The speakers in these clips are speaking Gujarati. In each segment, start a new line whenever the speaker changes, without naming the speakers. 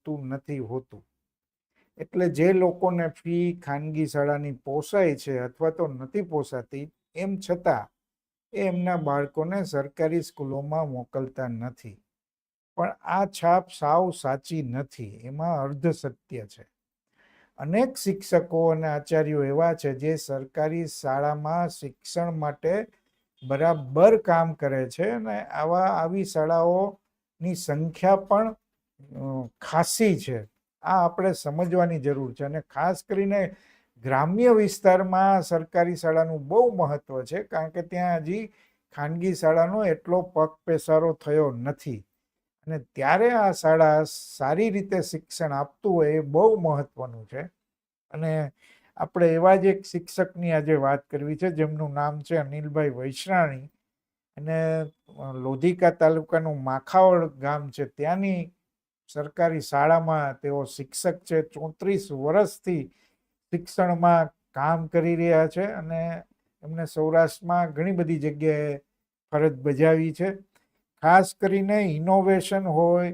આપતું નથી હોતું. એટલે જે લોકોને ફી ખાનગી શાળાની પોસાય છે અથવા તો નથી પોસાતી, એમ છતાં એ એમના બાળકોને સરકારી સ્કૂલોમાં મોકલતા નથી. પણ આ છાપ સાવ સાચી નથી, એમાં અર્ધ સત્ય છે. અનેક શિક્ષકો અને આચાર્યો એવા છે જે સરકારી શાળામાં શિક્ષણ માટે બરાબર કામ કરે છે અને આવા, આવી શાળાઓની સંખ્યા પણ ખાસી છે. આ આપણે સમજવાની જરૂર છે અને ખાસ કરીને ગ્રામ્ય વિસ્તારમાં સરકારી શાળાનું બહુ મહત્વ છે કારણ કે ત્યાં હજી ખાનગી શાળાનો એટલો પગ પેસારો થયો નથી. અને ત્યારે આ શાળા સારી રીતે શિક્ષણ આપતું હોય એ બહુ મહત્વનું છે. અને આપણે એવા જ એક શિક્ષકની આજે વાત કરવી છે જેમનું નામ છે અનિલભાઈ વૈશ્રાણી. અને લોધિકા તાલુકાનું માખાવડ ગામ છે ત્યાંની સરકારી શાળામાં તેઓ શિક્ષક છે, ચોત્રીસ વર્ષથી શિક્ષણમાં કામ કરી રહ્યા છે અને એમને સૌરાષ્ટ્રમાં ઘણી બધી જગ્યાએ ફરજ બજાવી છે. ખાસ કરીને ઇનોવેશન હોય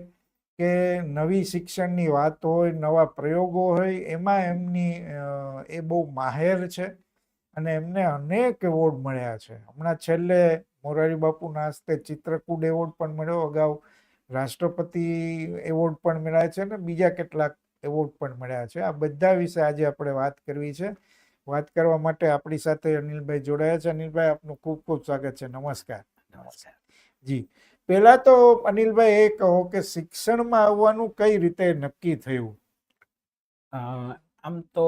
કે નવી શિક્ષણની વાત હોય, નવા પ્રયોગો હોય, એમાં એમની એ બહુ માહેર છે અને એમને અનેક એવોર્ડ મળ્યા છે. હમણાં છેલ્લે મોરારી બાપુના હસ્તે ચિત્રકૂટ એવોર્ડ પણ મળ્યો. અગાઉ રાષ્ટ્રપતિ એવોર્ડ પણ મળ્યા છે અને બીજા કેટલાક એવોર્ડ પણ મળ્યા છે. આ બધા વિશે આજે આપણે વાત કરવી છે. વાત કરવા માટે આપણી સાથે અનિલભાઈ જોડાયા છે. અનિલભાઈ આપનું ખૂબ ખૂબ સ્વાગત છે. નમસ્કાર.
નમસ્કાર.
જી. પહેલા તો અનિલભાઈ એ કહો કે શિક્ષણમાં આવવાનું કઈ રીતે નક્કી થયું?
આમ તો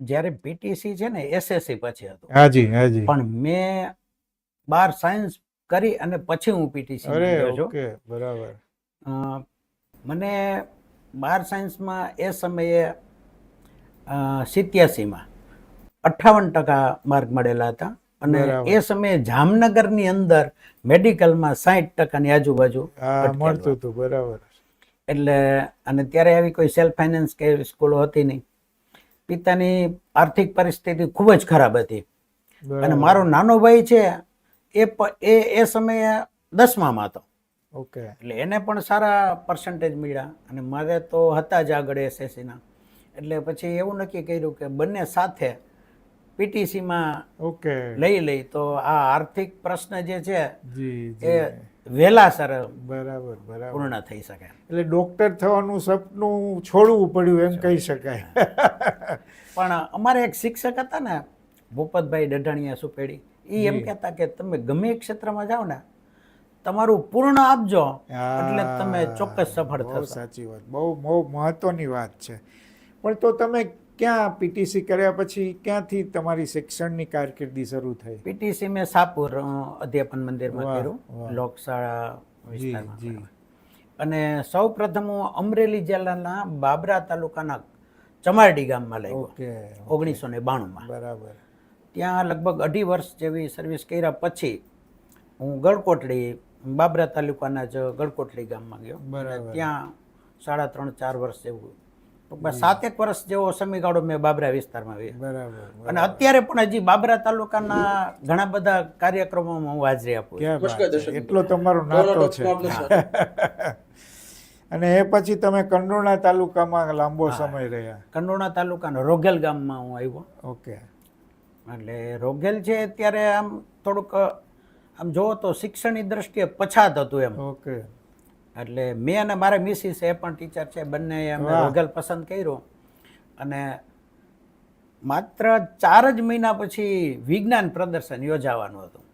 જ્યારે પીટીસી છે ને એસએસસી પછી હતું.
હાજી હાજી
પણ મેં બાર સાયન્સ કરી અને પછી હું પીટીસી
અરે ઓકે બરાબર.
મને બાર સાયન્સમાં એ સમયે સિત્યાસીમાં અઠ્ઠાવન ટકા માર્ક મળેલા હતા. અને એ સમયે જામનગરની અંદર મેડિકલમાં સાઠ ટકાની આજુબાજુ
મળતું હતું બરાબર.
એટલે અને ત્યારે આવી કોઈ સેલ્ફ ફાઇનાન્સ કે સ્કૂલો હતી નહીં. પિતાની આર્થિક પરિસ્થિતિ ખૂબ જ ખરાબ હતી. અને મારો નાનો ભાઈ છે એ એ એ સમયે દસમામાં હતો.
ઓકે.
એટલે એને પણ સારા પર્સન્ટેજ મળ્યા અને મારે તો હતા જ આગળ એસએસસીના એટલે પછી એવું નક્કી કર્યું કે બંને સાથે પીટીસીમાં
ઓકે.
લઈ લઈ તો આ આર્થિક પ્રશ્ન જે છે
જી
એ વહેલા સર
બરાબર બરાબર.
પૂર્ણ થઈ શકે.
એટલે ડોક્ટર થવાનું સપનું છોડવું પડ્યું એમ કહી શકાય.
પણ અમારે એક શિક્ષક હતા ને ભૂપતભાઈ ડઢાણિયા સુપેડી એ એમ. કહેતા કે તમે ગમે એ ક્ષેત્રમાં જાઓ ને તમારું પૂર્ણ આપજો એટલે તમે ચોક્કસ સફળ થશો.
સાચી વાત બહુ બહુ મહત્વની વાત છે. પણ તો તમે ક્યાં પીટીસી કર્યા પછી ક્યાંથી તમારી શિક્ષણની કારકિર્દી શરૂ થઈ?
પીટીસી મેં સાપુર અધ્યાપન મંદિરમાં કર્યું લોકશાળા વિસ્તારમાં અને સૌ પ્રથમ હું અમરેલી જિલ્લાના બાબરા તાલુકાના ચમારડી ગામમાં
લઈ
ઓગણીસો ને બાણુંમાં.
બરાબર.
ત્યાં લગભગ અઢી વર્ષ જેવી સર્વિસ કર્યા પછી હું ગળકોટડી બાબરા તાલુકાના જ ગળકોટડી ગામમાં ગયો.
બરાબર.
ત્યાં સાડા ત્રણ ચાર વર્ષ જેવું. ટૂંકમાં સાતેક વર્ષ જેવો સમયગાળો મેં બાબરા વિસ્તારમાં
બરાબર
અને અત્યારે પણ હજી બાબરા તાલુકાના ઘણા બધા કાર્યક્રમોમાં હું હાજરી આપું.
એટલો તમારો નાતો છે. અને એ પછી તમે કંડોણા તાલુકામાં લાંબો સમય રહ્યા.
કંડોણા તાલુકાના રોગેલ ગામમાં હું આવ્યો.
ઓકે.
એટલે રોગેલ છે ત્યારે આમ થોડુંક આમ જોવો તો શિક્ષણની દ્રષ્ટિએ પછાત હતું એમ.
ઓકે.
એટલે મેં અને મારા મિસિસ એ પણ ટીચર છે બંને અમે
રોગેલ
રોગલ પસંદ કર્યો. અને માત્ર ચાર જ મહિના પછી વિજ્ઞાન પ્રદર્શન યોજાવાનું હતું.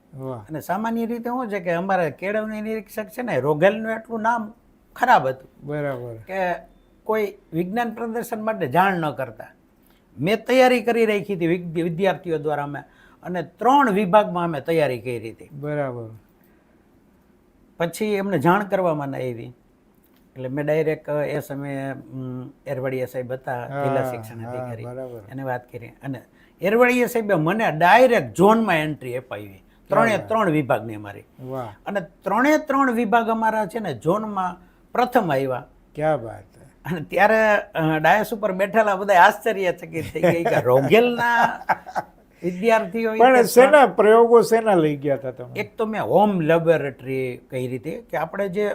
અને સામાન્ય રીતે શું છે કે અમારા કેળવણી નિરીક્ષક છે ને રોગેલનું એટલું નામ ખરાબ હતું
બરાબર.
કે કોઈ વિજ્ઞાન પ્રદર્શન માટે જાણ ન કરતા. મેં તૈયારી કરી રાખી હતી વિદ્યાર્થીઓ દ્વારા અમે. અને ત્રણ વિભાગમાં અમે તૈયારી કરી હતી.
બરાબર.
પછી એમને જાણ કરવામાં આવી. એટલે મેં ડાયરેક્ટ એ સમયે અમ, સાહેબ હતા જિલ્લા શિક્ષણ અધિકારી. એને વાત કરી. અને એરવડિયા સાહેબે મને ડાયરેક્ટ ઝોનમાં એન્ટ્રી અપાવી. ત્રણે ત્રણ વિભાગની અમારી. અને ત્રણે ત્રણ વિભાગ અમારા છે ને ઝોનમાં પ્રથમ આવ્યા.
ક્યાં હે.
અને ત્યારે ડાયસ ઉપર બેઠેલા બધા આશ્ચર્યચકિત થઈ ગઈ કે રોગેલના વિદ્યાર્થીઓ
પણ શેના પ્રયોગો શેના લઈ ગયા હતા તમે?
એક તો મેં હોમ લેબોરેટરી કહી રીતે કે આપણે જે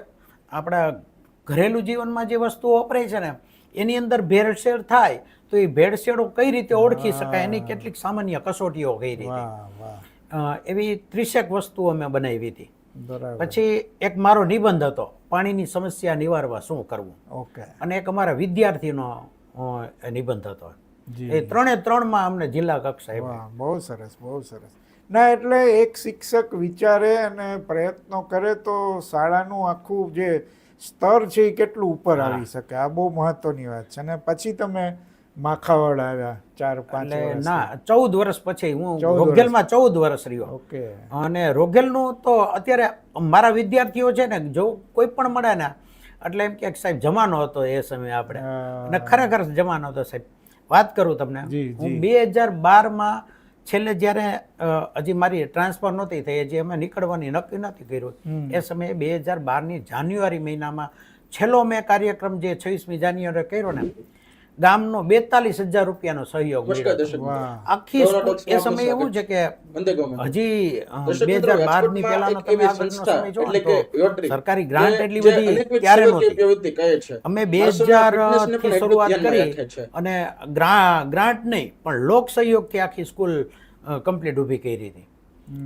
આપણા ઘરેલું જીવનમાં જે વસ્તુઓ વપરાય છે ને એની અંદર ભેળસેળ થાય તો એ ભેળસેળો કઈ રીતે ઓળખી શકાય એની કેટલીક સામાન્ય કસોટીઓ કઈ રીતે. એવી ત્રીસેક વસ્તુઓ મેં બનાવી હતી. પછી એક મારો નિબંધ હતો પાણીની સમસ્યા નિવારવા શું કરવું?
ઓકે.
અને એક અમારા વિદ્યાર્થીનો નિબંધ હતો. એ ત્રણે ત્રણમાં અમને જિલ્લા કક્ષાએ
બહુ સરસ બહુ સરસ. ના એટલે એક શિક્ષક વિચારે અને પ્રયત્નો કરે તો શાળાનું આખું જે સ્તર છે એ કેટલું ઉપર આવી શકે? આ બહુ મહત્વની વાત છે. અને પછી તમે માખાવડ આવ્યા ચાર પાંચ
ના ચૌદ વર્ષ પછી હું રોગેલમાં ચૌદ વર્ષ રહ્યો.
ઓકે.
અને રોગેલનું તો અત્યારે મારા વિદ્યાર્થીઓ છે ને જો કોઈ પણ મળે ને એટલે એમ કે સાહેબ જમાનો હતો એ સમયે આપણે. અને ખરેખર જમાનો હતો સાહેબ. વાત કરું તમને. હું. બે હજાર બારમાં છેલ્લે જ્યારે હજી મારી ટ્રાન્સફર નહોતી થઈ હજી અમે નીકળવાની નક્કી નથી કર્યું. એ સમયે બે હજાર બારની જાન્યુઆરી મહિનામાં છેલ્લો મેં કાર્યક્રમ જે છવ્વીસમી જાન્યુઆરી કર્યો ને ગામનો બેતાલીસ હજાર રૂપિયાનો સહયોગ આખી એ સમય એવું છે કે હજી બે હજાર બારની
યોટ્રી,
સરકારી ગ્રાન્ટ એટલી બધી ત્યારે નહોતી.
પ્રવૃત્તિ કહે છે.
અમે બે
હજારથી
શરૂઆત કરી
છે.
અને ગ્રાન્ટ નહીં પણ લોક સહયોગથી આખી સ્કૂલ કમ્પ્લીટ ઊભી કરી હતી.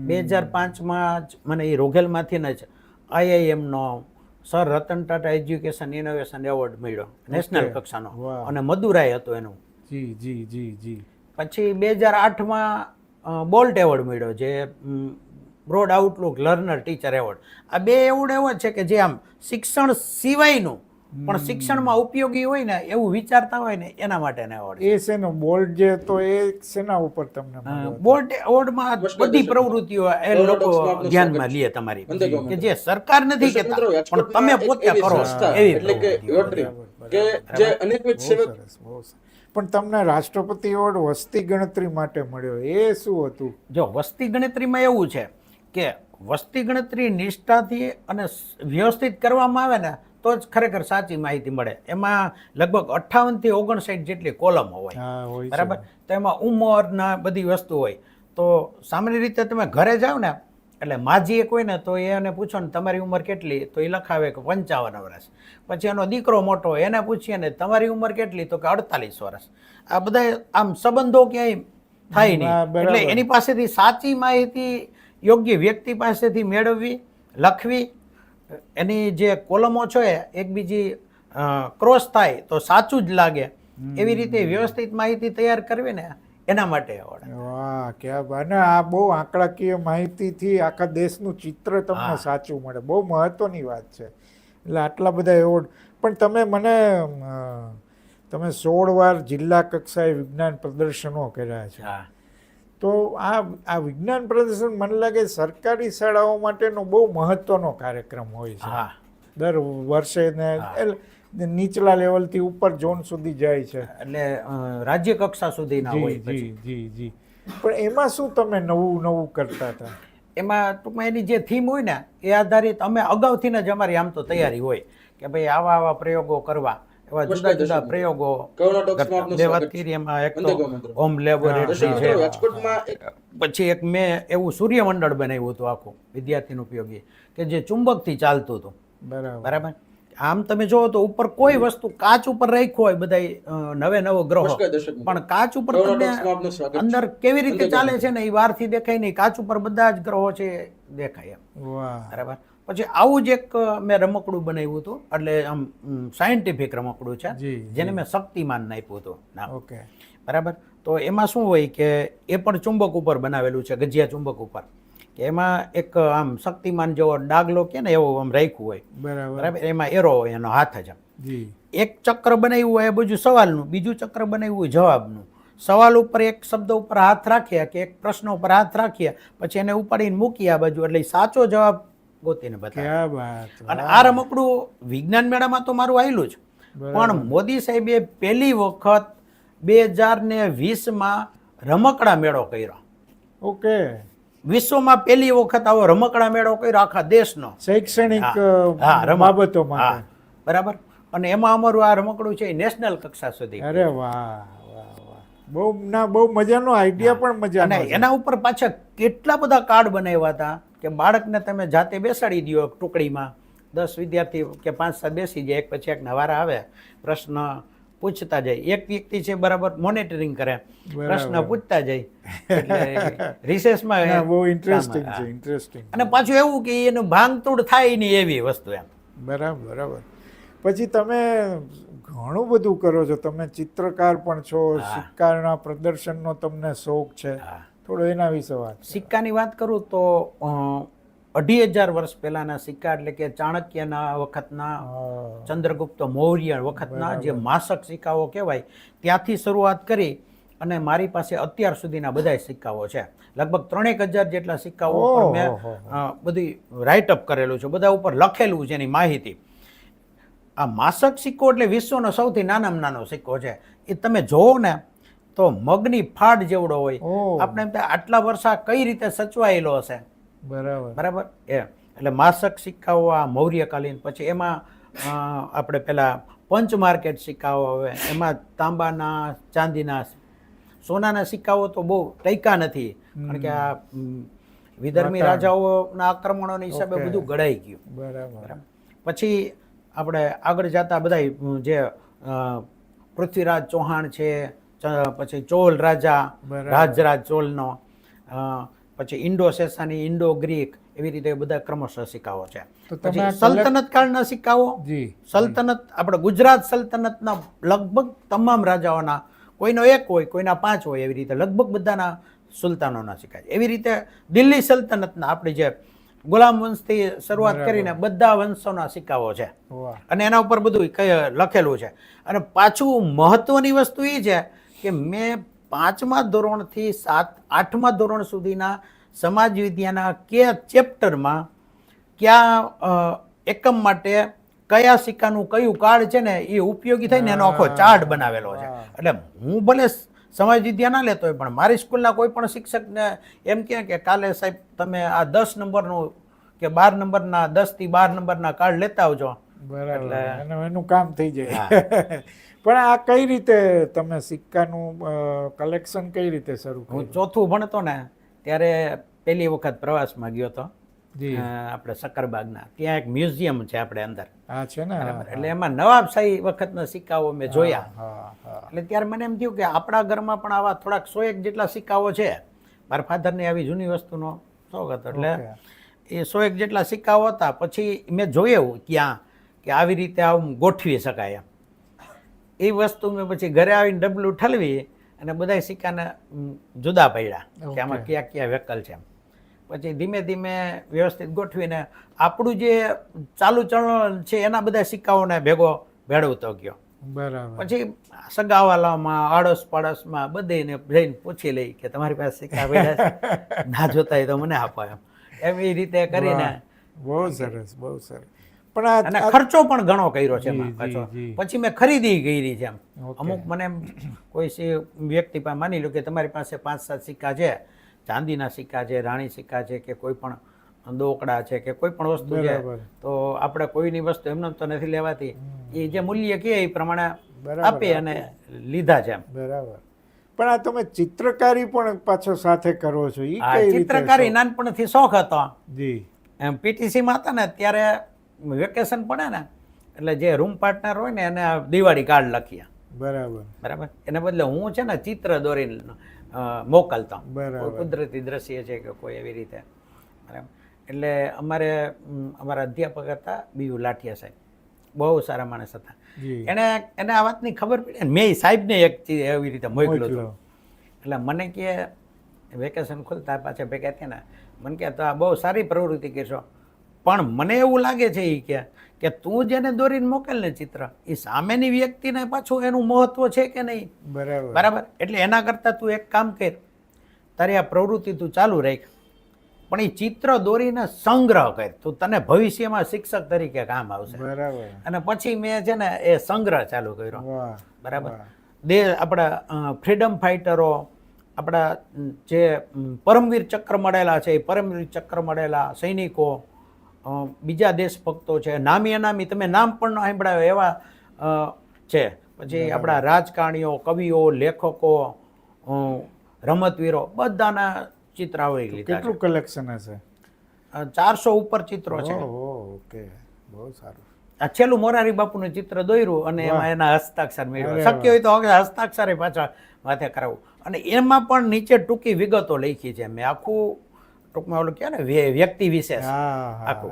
બે હજાર પાંચમાં જ મને એ રોઘેલમાંથી જ આઈઆઈએમનો sir Ratan Tata education innovation award national national. કક્ષાનો. અને મદુરાઈ હતું એનું.
જી જી જી જી.
પછી બે હજાર આઠમાં બોલ્ટ એવોર્ડ મળ્યો જે broad outlook learner teacher award આ બે એવોર્ડ એવો છે કે જે આમ શિક્ષણ સિવાયનું પણ શિક્ષણમાં ઉપયોગી હોય ને એવું વિચારતા હોય ને એના માટેના એવોર્ડ
એ શેનો બોર્ડ જે તો એ શેના ઉપર તમને
બોર્ડ એવોર્ડમાં બધી પ્રવૃત્તિઓ એ લોકો ધ્યાનમાં લે તમારી કે જે સરકાર નથી કહેતા પણ તમે પોતે કરો. એવી
એટલે કે. કે જે અનેકવિધ સેવક
પણ તમને રાષ્ટ્રપતિ એવોર્ડ વસ્તી ગણતરી માટે મળ્યો. એ શું હતું?
જો વસ્તી ગણતરીમાં એવું છે કે વસ્તી ગણતરી નિષ્ઠાથી અને વ્યવસ્થિત કરવામાં આવે ને તો જ ખરેખર સાચી માહિતી મળે. એમાં લગભગ અઠ્ઠાવનથી ઓગણસાઠ જેટલી કોલમો હોય. બરાબર? તો એમાં ઉંમરના બધી વસ્તુ હોય. તો સામાન્ય રીતે તમે ઘરે જાઓ ને એટલે માજી એક હોય ને તો એને પૂછો ને તમારી ઉંમર કેટલી? તો એ લખાવે કે પંચાવન વર્ષ. પછી એનો દીકરો મોટો હોય એને પૂછીએ ને તમારી ઉંમર કેટલી? તો કે અડતાલીસ વર્ષ. આ બધા આમ સંબંધો ક્યાંય થાય નહીં. એટલે એની પાસેથી સાચી માહિતી યોગ્ય વ્યક્તિ પાસેથી મેળવવી લખવી એની જે કોલમો છે એકબીજી ક્રોસ થાય તો સાચું જ લાગે. એવી રીતે વ્યવસ્થિત માહિતી તૈયાર કરવી ને એના માટે એવોર્ડ.
વાહ ક્યાં અને આ બહુ આંકડાકીય માહિતીથી આખા દેશનું ચિત્ર તમને સાચું મળે. બહુ મહત્વની વાત છે. એટલે આટલા બધા એવોર્ડ. પણ તમે મને તમે સોળ વાર જિલ્લા કક્ષાએ વિજ્ઞાન પ્રદર્શનો કર્યા છે.
હા.
તો આ આ વિજ્ઞાન પ્રદર્શન મને લાગે સરકારી શાળાઓ માટેનો બહુ મહત્વનો કાર્યક્રમ હોય છે.
હા.
દર વર્ષે ને એટલે નીચલા લેવલથી ઉપર ઝોન સુધી જાય છે.
એટલે રાજ્ય કક્ષા સુધીના હોય
જી જી જી જી. પણ એમાં શું તમે નવું નવું કરતા હતા?
એમાં ટૂંકમાં એની જે થીમ હોય ને એ આધારિત અમે અગાઉથી જ અમારી આમ તો તૈયારી હોય કે ભાઈ આવા આવા પ્રયોગો કરવા. એવા જુદા જુદા પ્રયોગો વાત કરી એમાં એક તો હોમ લેબોરેટરી છે. પછી એક મેં એવું સૂર્યમંડળ બનાવ્યું હતું આખું વિદ્યાર્થીનું ઉપયોગી કે જે ચુંબકથી ચાલતું હતું.
બરાબર.
આમ તમે જોવો તો ઉપર કોઈ વસ્તુ કાચ ઉપર રાખ્યો હોય બધા નવે નવો ગ્રહો. પણ કાચ ઉપર તમને. અંદર કેવી રીતે ચાલે છે ને એ વારથી દેખાય નહીં કાચ ઉપર બધા જ ગ્રહો છે દેખાય એમ. બરાબર? પછી આવું જ એક મેં રમકડું બનાવ્યું હતું. એટલે આમ સાયન્ટિફિક રમકડું છે. જેને મેં શક્તિમાન આપ્યું હતું. ના
ઓકે.
બરાબર? તો એમાં શું હોય કે એ પણ ચુંબક ઉપર બનાવેલું છે ગજિયા ચુંબક ઉપર. કે એમાં એક આમ શક્તિમાન જેવો ડાગલો કે ને એવો આમ રાખ્યું હોય.
બરાબર.
બરાબર? એમાં એરો હોય એનો હાથ જ એક ચક્ર બનાવ્યું હોય એ બધું સવાલનું બીજું ચક્ર બનાવ્યું હોય જવાબનું. સવાલ ઉપર એક શબ્દ ઉપર હાથ રાખ્યા કે એક પ્રશ્ન ઉપર હાથ રાખ્યા પછી એને ઉપાડીને મૂકી આ બાજુ એટલે સાચો જવાબ ગોતીને બતાવે. અને આ રમકડું વિજ્ઞાન મેળામાં તો મારું આવેલું જ. પણ મોદી સાહેબે પહેલી વખત બે હજાર ને વીસમાં રમકડા મેળો કર્યો.
ઓકે.
વિશ્વમાં પહેલી વખત આવો રમકડા મેળો કર્યો આખા દેશનો.
શૈક્ષણિક
હા, હા,
અ,
રમત.
બાબતો
હા.
માટે
બરાબર? અને એમાં અમારું આ રમકડું છે નેશનલ કક્ષા સુધી
અરે વાહ વાહ વાહ. બહુ ના બહુ મજાનો આઈડિયા પણ મજા
એના ઉપર પાછા કેટલા બધા કાર્ડ બનાવ્યા હતા? કે બાળકને તમે જાતે બેસાડી દો ટુકડીમાં. દસ વિદ્યાર્થી કે પાંચ સાત બેસી જાય એક પછી એક નવારા આવે પ્રશ્ન પૂછતા જાય. એક વ્યક્તિ છે બરાબર મોનિટરિંગ કરે પ્રશ્ન પૂછતા જાય. એટલે રિસેસમાં
બહુ ઇન્ટરેસ્ટિંગ છે ઇન્ટરેસ્ટિંગ
અને પાછું એવું કે એનું ભાંગતૂડ થાય નહીં એવી વસ્તુ એમ.
બરાબર બરાબર. પછી તમે ઘણું બધું કરો છો. તમે ચિત્રકાર પણ છો. સિક્કાના પ્રદર્શનનો તમને શોખ છે.
હા.
થોડો એના વિશે વાત
સિક્કાની વાત કરું તો અઢી હજાર વર્ષ પહેલાના સિક્કા એટલે કે ચાણક્યના વખતના ચંદ્રગુપ્ત મૌર્ય વખતના જે માસક સિક્કાઓ કહેવાય ત્યાંથી શરૂઆત કરી અને મારી પાસે અત્યાર સુધીના બધા સિક્કાઓ છે. લગભગ ત્રણેક હજાર જેટલા સિક્કાઓ મેં બધી રાઇટઅપ કરેલું છે. બધા ઉપર લખેલું છે એની માહિતી. આ માસક સિક્કો એટલે વિશ્વનો સૌથી નાનામાં નાનો સિક્કો છે. એ તમે જોવો ને તો મગની ફાડ જેવડો હોય. આપણે એમ થાય આટલા વર્ષ કઈ રીતે સચવાયેલો હશે?
બરાબર.
બરાબર? એ. એટલે માસક સિક્કાઓ આ મૌર્યકાલીન પછી એમાં આપણે પેલા પંચ માર્કેટ સિક્કાઓ આવે એમાં તાંબાના ચાંદીના સોનાના સિક્કાઓ તો બહુ ટૈકા નથી. કારણ કે આ વિધર્મી રાજાઓના આક્રમણોના હિસાબે બધું ગળાઈ ગયું.
બરાબર.
પછી આપણે આગળ જતા બધા જે પૃથ્વીરાજ ચૌહાણ છે પછી ચોલ રાજા રાજરાજ ચોલનો પછી ઇન્ડો સેસાની ઇન્ડો ગ્રીક એવી રીતે બધા ક્રમશઃ સિક્કાઓ છે. પછી સલ્તનત કાળના સિક્કાઓ? સલ્તનત આપણે ગુજરાત સલ્તનતના લગભગ તમામ રાજાઓના કોઈનો એક હોય કોઈના પાંચ હોય એવી રીતે લગભગ બધાના સુલતાનોના સિક્કા. એવી રીતે દિલ્હી સલ્તનતના આપણી જે ગુલામ વંશથી શરૂઆત કરીને બધા વંશોના સિક્કાઓ છે. અને એના ઉપર બધું લખેલું છે. અને પાછું મહત્વની વસ્તુ એ છે કે મેં પાંચમા ધોરણથી સાત આઠમા ધોરણ સુધીના સમાજ વિદ્યાના કયા ચેપ્ટરમાં કયા એકમ માટે કયા સિક્કાનું કયું કાર્ડ છે ને એ ઉપયોગી થઈને એનો આખો ચાર્ટ બનાવેલો છે. એટલે હું ભલે સમાજ વિદ્યા ના લેતો હોય પણ મારી સ્કૂલના કોઈ પણ શિક્ષકને એમ કહે કે કાલે સાહેબ તમે આ દસ નંબરનું કે બાર નંબરના દસથી બાર નંબરના કાર્ડ લેતા આવજો.
બરાબર. એનું કામ થઈ જાય. પણ આ કઈ રીતે તમે સિક્કાનું કલેક્શન કઈ રીતે શરૂ
હું ચોથું ભણતો ને ત્યારે પહેલી વખત પ્રવાસમાં ગયો હતો. આપણે સક્કરબાગના ત્યાં એક મ્યુઝિયમ છે આપણે અંદર.
છે ને?
એટલે એમાં નવાબશાહી વખતના સિક્કાઓ મેં જોયા. એટલે ત્યારે મને એમ થયું કે આપણા ઘરમાં પણ આવા થોડાક સો એક જેટલા સિક્કાઓ છે. મારા ફાધરને આવી જૂની વસ્તુનો શોખ હતો. એટલે એ સો એક જેટલા સિક્કાઓ હતા. પછી મેં જોયું ક્યાં કે આવી રીતે આમ ગોઠવી શકાય એમ. એ વસ્તુ મેં પછી ઘરે આવીને ડબલું ઠલવી અને બધા સિક્કાને જુદા પડ્યા કે આમાં કયા કયા વ્હીકલ છે એમ. પછી ધીમે ધીમે વ્યવસ્થિત ગોઠવીને આપણું જે ચાલુ ચલણ છે એના બધા સિક્કાઓને ભેગો ભેળવતો ગયો.
બરાબર.
પછી સગાવાલામાં આડોશ પાડોશમાં બધેને જઈને પૂછી લઈ કે તમારી પાસે સિક્કા પડ્યા ના જોતા હોય તો મને આપો એમ. એવી રીતે કરીને
બહુ સરસ બહુ સરસ. પણ આ-
અને ખર્ચો પણ ઘણો કર્યો છે પાછો મેં ખરીદી કરી છે એમ. અમુક મને કોઈ સી- વ્યક્તિ પાસે માની લો કે તમારી પાસે પાંચ સાત સિક્કા છે ચાંદીના સિક્કા છે રાણી સિક્કા છે કે કોઈ પણ દોકડા છે કે કોઈ પણ વસ્તુ છે તો આપણે કોઈની વસ્તુ એમને તો નથી લેવાતી. એ જે મૂલ્ય કહે એ પ્રમાણે આપી અને લીધા છે એમ.
બરાબર. પણ આ તમે ચિત્રકારી પણ પાછો સાથે કરો છો રીતે
ચિત્રકારી? નાનપણથી શોખ હતો.
જી.
એમ પીટીસીમાં હતા ને ત્યારે વેકેશન પડે ને એટલે જે રૂમ પાર્ટનર હોય ને એને દિવાળી કાર્ડ લખીએ.
બરાબર.
બરાબર? એને બદલે હું છે ને ચિત્ર દોરીને મોકલતા. કુદરતી દ્રશ્ય છે કે કોઈ એવી રીતે. બરાબર? એટલે અમારે અમારા અધ્યાપક હતા બીયુ લાઠિયા સાહેબ. બહુ સારા માણસ હતા. એને એને આ વાતની ખબર પડી મેં સાહેબને એક ચીજ એવી રીતે મોકલ્યો. હતો. એટલે મને કે વેકેશન ખુલતા પાછા ભેગા થયા ને મને કે તો આ બહુ સારી પ્રવૃત્તિ કરશો. પણ મને એવું લાગે છે એ કે કે તું જેને દોરીને મોકેલ ને ચિત્ર. એ સામેની વ્યક્તિને પાછું એનું મહત્વ છે કે નહીં?
બરાબર.
બરાબર? એટલે એના કરતાં તું એક કામ કર. તારી આ પ્રવૃત્તિ તું ચાલુ રાખ. પણ એ ચિત્ર દોરીને સંગ્રહ કર. તું તને ભવિષ્યમાં શિક્ષક તરીકે કામ આવશે.
બરાબર.
અને પછી મેં છે ને એ સંગ્રહ ચાલુ કર્યો. બરાબર? દે આપણા ફ્રીડમ ફાઇટરો આપણા જે પરમવીર ચક્ર મળેલા છે એ પરમવીર ચક્ર મળેલા સૈનિકો બીજા દેશભક્તો છે. નામી અનામી તમે નામ પણ સાંભળાયો એવા છે. પછી આપણા રાજકારણીઓ કવિઓ લેખકો રમતવીરો બધાના ચિત્ર આવી લીધા
કેટલું કલેક્શન હશે?
ચારસો ઉપર ચિત્રો છે.
ઓકે. બહુ સારું.
આ છેલ્લું મોરારી બાપુનું ચિત્ર દોર્યું અને એમાં એના હસ્તાક્ષર મેળવ્યું. શક્ય હોય તો હવે હસ્તાક્ષરે પાછા માથે કરાવું. અને એમાં પણ નીચે ટૂંકી વિગતો લખી છે મેં. આખું ટૂંકમાં ઓલું કહે ને વ્ય- વ્યક્તિ વિશેષ.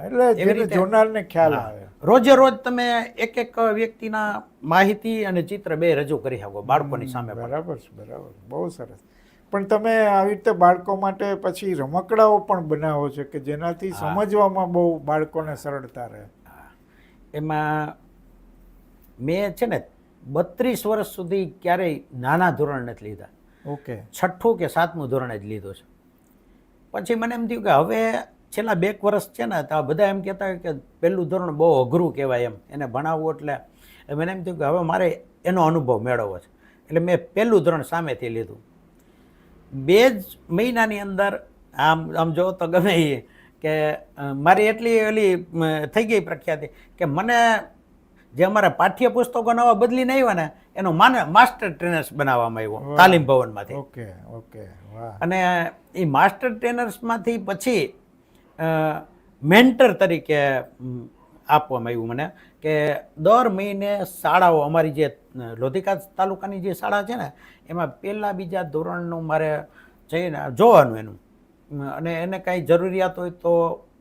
એટલે જેને જોનારને ખ્યાલ આવે.
રોજે રોજ તમે એક એક વ્યક્તિના માહિતી અને ચિત્ર બે રજૂ કરી શકો બાળકોની સામે
બરાબર છે બરાબર બહુ સરસ. પણ તમે આવી રીતે બાળકો માટે પછી રમકડાઓ પણ બનાવો છો કે જેનાથી સમજવામાં બહુ બાળકોને સરળતા રહે?
એમાં મેં છે ને બત્રીસ વર્ષ સુધી ક્યારેય નાના ધોરણ નથી લીધા.
ઓકે.
છઠ્ઠું કે સાતમું ધોરણ જ લીધું છે. પછી મને એમ થયું કે હવે છેલ્લા બે વર્ષ છે ને તો આ બધા એમ કહેતા હોય કે પહેલું ધોરણ બહુ અઘરું કહેવાય એમ. એને ભણાવવું એટલે મને એમ થયું કે હવે મારે એનો અનુભવ મેળવવો છે. એટલે મેં પહેલું ધોરણ સામેથી લીધું. બે જ મહિનાની અંદર આમ આમ જો તો ગમે એ કે મારી એટલી ઓલી થઈ ગઈ પ્રખ્યાતિ કે મને જે અમારા પાઠ્યપુસ્તકો નવા બદલીને આવ્યા ને એનો માને માસ્ટર ટ્રેનર્સ બનાવવામાં આવ્યો તાલીમ ભવનમાંથી.
Okay okay.
અને એ માસ્ટર ટ્રેનર્સમાંથી પછી મેન્ટર તરીકે આપવામાં આવ્યું મને કે દર મહિને શાળાઓ અમારી જે લોધિકા તાલુકાની જે શાળા છે ને એમાં પહેલાં બીજા ધોરણનું મારે જઈને જોવાનું એનું. અને એને કાંઈ જરૂરિયાત હોય તો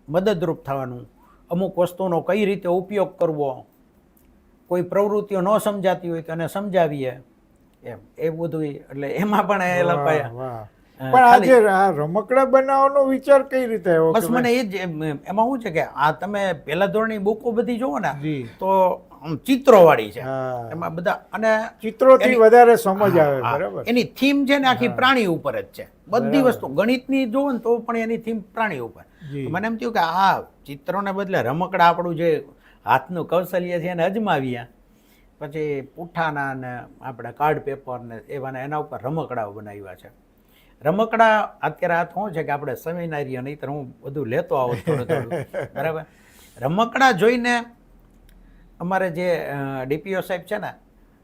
મદદરૂપ થવાનું. અમુક વસ્તુનો કઈ રીતે ઉપયોગ કરવો કોઈ પ્રવૃત્તિઓ ન સમજાતી હોય તો એને સમજાવીએ. એમ એ બધું એટલે એમાં પણ એ લોકોએ
પણ આજે આ રમકડા બનાવવાનો વિચાર કઈ રીતે આવ્યો
બસ મને એ જ એમાં શું છે કે આ તમે પહેલા ધોરણની બુકો બધી જુઓ ને તો ચિત્રો ચિત્રોવાળી છે. એમાં બધા અને
ચિત્રોથી વધારે સમજ આવે બરાબર.
એની થીમ છે ને આખી પ્રાણી ઉપર જ છે. બધી વસ્તુ ગણિતની જુઓ ને તો પણ એની થીમ પ્રાણી ઉપર. મને એમ થયું કે આ ચિત્રોને બદલે રમકડા આપણું જે હાથનું કૌશલ્ય છે એને અજમાવ્યા પછી પુઠ્ઠાના ને આપણે કાર્ડ પેપર ને એવાના એના ઉપર રમકડાઓ બનાવ્યા છે. રમકડા અત્યારે આ શું છે કે આપણે સેમિનારી નહીં હું બધું લેતો આવો થોડું થોડું. બરાબર? રમકડા જોઈને અમારે જે ડીપીઓ સાહેબ છે ને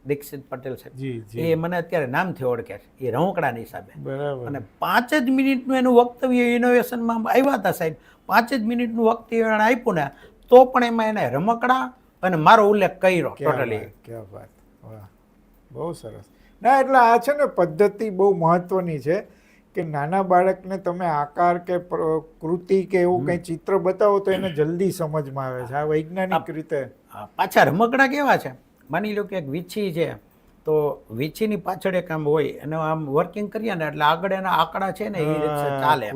દીક્ષિત પટેલ સાહેબ એ મને અત્યારે નામથી ઓળખે છે. એ રમકડા હિસાબે.
બરાબર.
અને પાંચ જ મિનિટનું એનું વક્તવ્ય ઇનોવેશનમાં આવ્યા હતા સાહેબ. પાંચ જ મિનિટનું વક્તવ્ય એણે આપ્યું ને તો પણ એમાં એને રમકડા અને મારો ઉલ્લેખ કર્યો ટોટલી
ક્યાં વાત. વાહ. બહુ સરસ. ના એટલે આ છે ને પદ્ધતિ બહુ મહત્વની છે. કે નાના બાળકને તમે આકાર કે કૃતિ કે એવું કંઈ ચિત્ર બતાવો તો એને જલ્દી સમજમાં આવે છે. આ વૈજ્ઞાનિક રીતે
પાછા રમકડા કેવા છે? માની લો કે એક વીછી છે તો વીછીની પાછળ એક આમ હોય અને આમ વર્કિંગ કરીએ ને એટલે આગળ એના આંકડા છે ને એ રીતે ચાલે.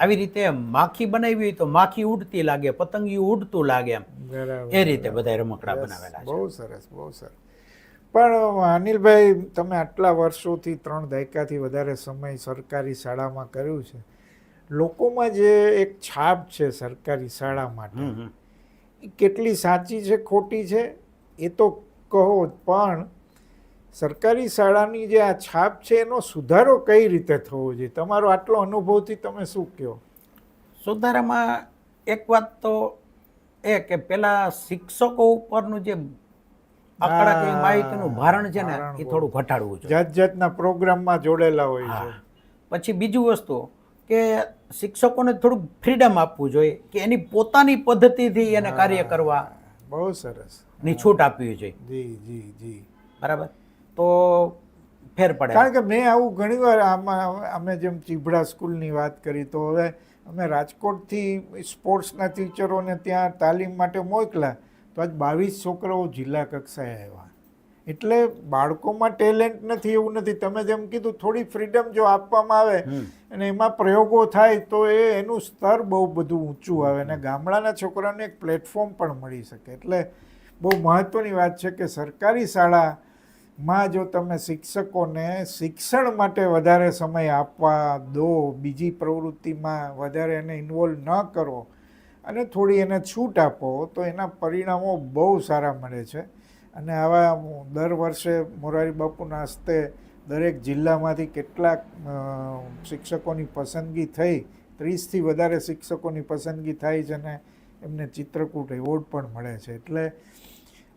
આવી રીતે માખી બનાવી હોય તો માખી ઉડતી લાગે પતંગી ઉડતું લાગે એમ. એ રીતે બધા રમકડા બનાવેલા
બહુ સરસ બહુ સરસ. પણ અનિલભાઈ તમે આટલા વર્ષોથી ત્રણ દાયકાથી વધારે સમય સરકારી શાળામાં કર્યું છે. લોકોમાં જે એક છાપ છે સરકારી શાળા માટે. એ કેટલી સાચી છે ખોટી છે? એ તો કહો પણ સરકારી શાળાની જે આ છાપ છે એનો સુધારો કઈ રીતે થવો જોઈએ? તમારો આટલો અનુભવથી તમે શું કહો?
સુધારામાં એક વાત તો એ કે પહેલાં શિક્ષકો ઉપરનું જે આંકડાકીય
હા,
માહિતીનું ભારણ છે ને એ. થોડું ઘટાડવું જોઈએ.
જાત જાતના પ્રોગ્રામમાં જોડેલા હોય છે.
પછી બીજું વસ્તુ કે શિક્ષકોને થોડુંક ફ્રીડમ આપવું જોઈએ કે એની પોતાની પદ્ધતિથી એને કાર્ય કરવા
બહુ સરસ.
ની છૂટ આપવી જોઈએ.
જી જી જી.
બરાબર? તો ફેર પડે.
કારણ કે મેં આવું ઘણીવાર આમાં અમે જેમ ચીભડા સ્કૂલની વાત કરી તો હવે અમે રાજકોટથી સ્પોર્ટ્સના ટીચરોને ત્યાં તાલીમ માટે મોકલ્યા. તો આજ બાવીસ છોકરાઓ જિલ્લા કક્ષાએ આવ્યા. એટલે બાળકોમાં ટેલેન્ટ નથી એવું નથી. તમે જેમ કીધું થોડી ફ્રીડમ જો આપવામાં આવે અને એમાં પ્રયોગો થાય તો એ એનું સ્તર બહુ બધું ઊંચું આવે અને ગામડાના છોકરાને એક પ્લેટફોર્મ પણ મળી શકે. એટલે બહુ મહત્ત્વની વાત છે કે સરકારી શાળામાં જો તમે શિક્ષકોને શિક્ષણ માટે વધારે સમય આપવા દો બીજી પ્રવૃત્તિમાં વધારે એને ઇન્વોલ્વ ન કરો અને થોડી એને છૂટ આપો, તો એના પરિણામો બહુ સારા મળે છે. અને આવા દર વર્ષે મોરારી બાપુના હસ્તે દરેક જિલ્લામાંથી કેટલાક શિક્ષકોની પસંદગી થઈ, ત્રીસથી વધારે શિક્ષકોની પસંદગી થાય છે અને એમને ચિત્રકૂટ એવોર્ડ પણ મળે છે. એટલે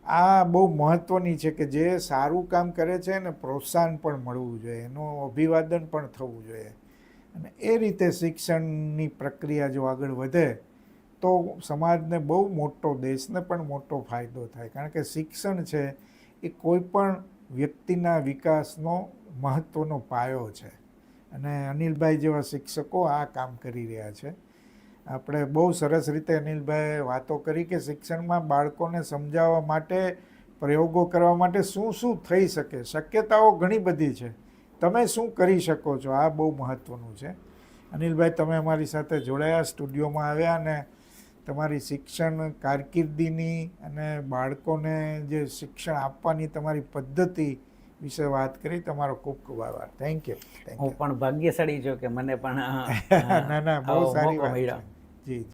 આ બહુ મહત્ત્વની છે કે જે સારું કામ કરે છે એને પ્રોત્સાહન પણ મળવું જોઈએ, એનું અભિવાદન પણ થવું જોઈએ. અને એ રીતે શિક્ષણની પ્રક્રિયા જો આગળ વધે તો સમાજને બહુ મોટો, દેશને પણ મોટો ફાયદો થાય. કારણ કે શિક્ષણ છે એ કોઈ પણ વ્યક્તિના વિકાસનો મહત્ત્વનો પાયો છે. અને અનિલભાઈ જેવા શિક્ષકો આ કામ કરી રહ્યા છે. આપણે બહુ સરસ રીતે અનિલભાઈ વાતો કરી કે શિક્ષણમાં બાળકોને સમજાવવા માટે, પ્રયોગો કરવા માટે શું શું થઈ શકે? શક્યતાઓ ઘણી બધી છે. તમે શું કરી શકો છો? આ બહુ મહત્ત્વનું છે. અનિલભાઈ, તમે અમારી સાથે જોડાયા, સ્ટુડિયોમાં આવ્યા અને તમારી શિક્ષણ કારકિર્દીની અને બાળકોને જે શિક્ષણ આપવાની તમારી પદ્ધતિ વિશે વાત કરી તમારો ખૂબ ખૂબ આભાર. થેન્ક યુ થેન્ક
હું
યુ
પણ ભાગ્યશાળી છું કે મને પણ
ના ના બહુ સારી વાત જી.